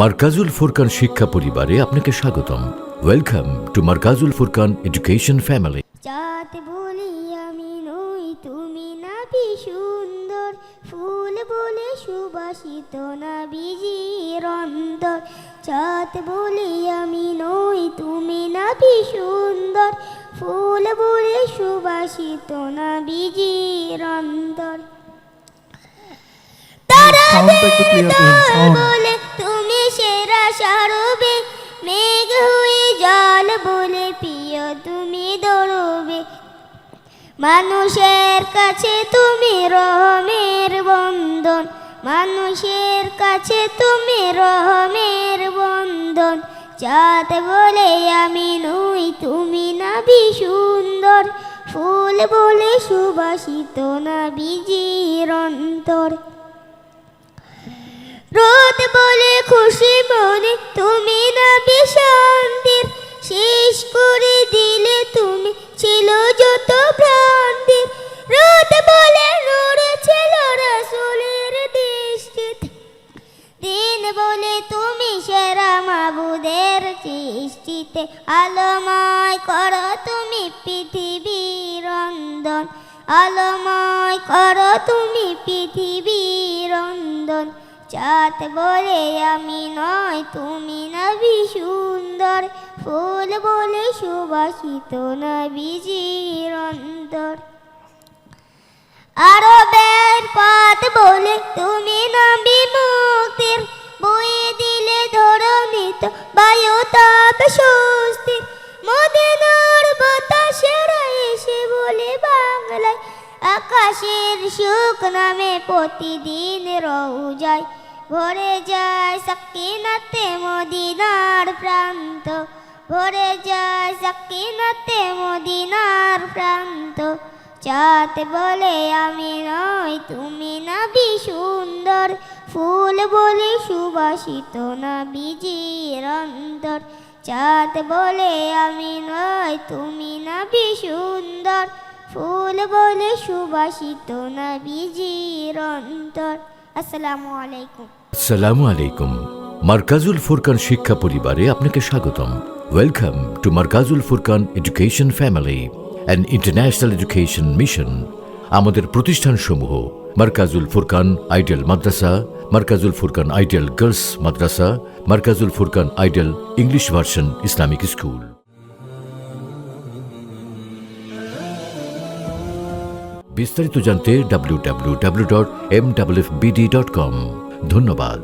মার্কাজুল ফুরকান শিক্ষা পরিবারে আপনাকে স্বাগতম। Welcome to Markazul Furqan education family Chand বলি আমি নই তুমি না সুন্দর। ফুল বলে সুবাসিত না বিজির অন্তর। চাঁদ বলি আমি নই তুমি না সুন্দর। ফুল বলে সুবাসিত না বিজির অন্তর সাউন্ডটা তুমি দৌড়বে মানুষের কাছে তুমি রহমের বন্ধন। মানুষের কাছে তুমি রহমের বন্ধন। চাঁদ বলে আমি নই, তুমি না সুন্দর ফুল বলে সুবাসিত না বিজির অন্তর। রোদ বলে খুশি মনে, তুমি না শান্তির শেষ করে দিলে তুমি ছিল যত ভ্রান্তির রোদ বলে ছিল দৃষ্টিতে। দিন বলে তুমি সেরা মাবুদের সৃষ্টিতে। আলোময় করো তুমি পৃথিবীর রন্দন আলোময় করো তুমি পৃথিবীর রন্দন চাঁদ বলে আমি নয়, তুমি নবী সুন্দর। ফুল বলে সুবাসিত নবীজির অন্তর। আরবের পথ বলে তুমি নবী মুক্তির। বয়ে দিলে ধরণিত বায়ু তাপ স্বস্তির। মদিনার আকাশের সুখ নামে প্রতিদিন রহু যায় ভরে যায় সাকিনাতে মদিনার প্রান্ত, ভরে যায় সাকিনাতে মদিনার প্রান্ত। চাঁদ বলে, আমি নয় তুমি না বি সুন্দর। ফুল বলে, সুবাসিত না বিজির চাঁদ বলে, আমি নয় তুমি না বি সুন্দর। ফুল বলে সুবাসিত না বিজির অন্তর। আসসালামু আলাইকুম। আসসালামু আলাইকুম। মার্কাজুল ফুরকান শিক্ষা পরিবারে আপনাকে স্বাগতম। Welcome to Markazul Furqan education family and international education mission আমাদের প্রতিষ্ঠানসমূহ Markazul Furqan ideal Madrasa, Markazul Furqan ideal girls Madrasa, Markazul Furqan ideal English version Islamic school. বিস্তারিত জানতে W W W dot M W F BD dot com ধন্যবাদ।